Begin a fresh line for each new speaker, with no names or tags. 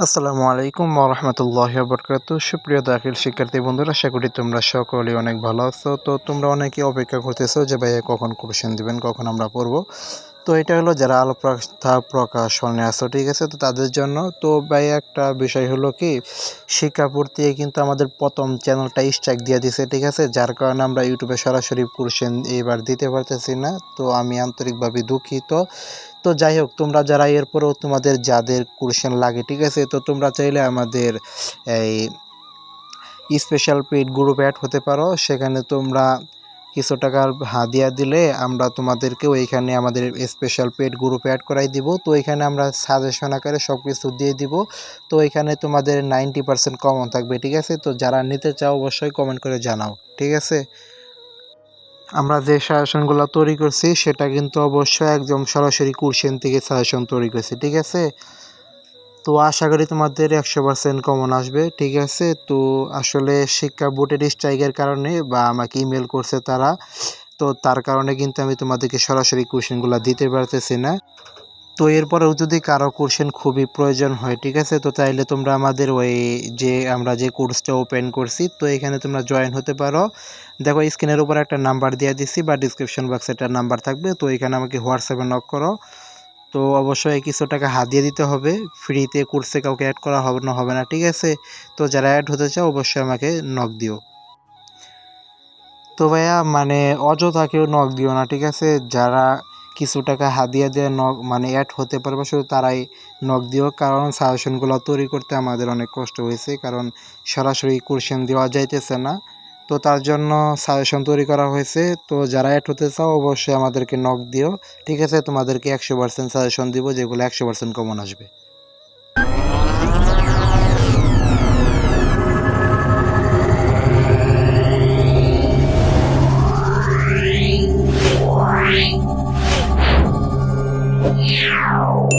আসসালামু আলাইকুম রহমতুল্লাহ বরকাত সুপ্রিয় দাখিল শিক্ষার্থী বন্ধুরা, আশা করি তোমরা সকলেই অনেক ভালো আছো। তো তোমরা অনেকেই অপেক্ষা করতেছো যে ভাইয়া কখন কোশ্চেন দিবেন, কখন আমরা পড়ব। তো এটা হলো যারা আলো প্রকাশনে আছো, ঠিক আছে? তো তাদের জন্য। তো ভাই, একটা বিষয় হলো কি, শিক্ষাপুর থেকে কিন্তু আমাদের প্রথম চ্যানেলটা স্ট্রাইক দিয়ে দিছে, ঠিক আছে? যার কারণে আমরা ইউটিউবে সরাসরি কোশ্চেন এবার দিতে পারতেছি না। তো আমি আন্তরিকভাবে দুঃখিত। তো যাই হোক, তোমরা যারা এরপরেও তোমাদের যাদের কোশ্চেন লাগে, ঠিক আছে? তো তোমরা চাইলে আমাদের এই স্পেশাল পেড গ্রুপ অ্যাড হতে পারো। সেখানে তোমরা কিছু টাকার হাদিয়া দিলে আমরা তোমাদেরকে ওইখানে আমাদের স্পেশাল পেড গ্রুপ অ্যাড করাই দিব। তো এখানে আমরা সাজেশন আকারে সব কিছু দিয়ে দিব। তো এখানে তোমাদের নাইনটি পার্সেন্ট কমন থাকবে, ঠিক আছে? তো যারা নিতে চাও অবশ্যই কমেন্ট করে জানাও, ঠিক আছে? আমরা যে সাজেশনগুলো তৈরি করছি, সেটা কিন্তু অবশ্যই একদম সরাসরি কুরসেন থেকে সাজেশন তৈরি করছি, ঠিক আছে? তো আশা করি তোমাদের একশো পার্সেন্ট কমন আসবে, ঠিক আছে? তো আসলে শিক্ষা বোর্ডের স্ট্রাইকের কারণে বা আমাকে ইমেল করছে তারা, তো তার কারণে কিন্তু আমি তোমাদেরকে সরাসরি কোশ্চেনগুলো দিতে পারতেছি না। তো এরপরেও যদি কারও কোশ্চেন খুবই প্রয়োজন হয়, ঠিক আছে? তো তাইলে তোমরা আমাদের ওই যে আমরা যে কোর্সটা ওপেন করছি, তো এখানে তোমরা জয়েন হতে পারো। দেখো স্ক্রিনের উপর একটা নাম্বার দিয়ে দিচ্ছি বা ডিসক্রিপশন বক্সে একটা নাম্বার থাকবে, তো এখানে আমাকে হোয়াটসঅ্যাপে নক করো। তো অবশ্যই কিছু টাকা হাত দিয়ে দিতে হবে। ফ্রিতে কোর্সে কাউকে অ্যাড করা হবে না হবে না, ঠিক আছে? তো যারা অ্যাড হতে চাও, অবশ্যই আমাকে নক দিও। তো ভাইয়া মানে অযথা কেউ নক দিও না, ঠিক আছে? যারা কিছু টাকা হাদিয়া দিয়ে নক মানে অ্যাড হতে পারবে, শুধু তারাই নক দিও। কারণ সাজেশনগুলো তৈরি করতে আমাদের অনেক কষ্ট হয়েছে, কারণ সরাসরি কোশ্চেন দেওয়া যাইতেছে না। তো তার জন্য সাজেশন তৈরি করা হয়েছে। তো যারা অ্যাড হতে চাও, অবশ্যই আমাদেরকে নক দিও। ঠিক আছে, তোমাদেরকে একশো পার্সেন্ট সাজেশন দিব, যেগুলো একশো পার্সেন্ট কমন আসবে। Meow.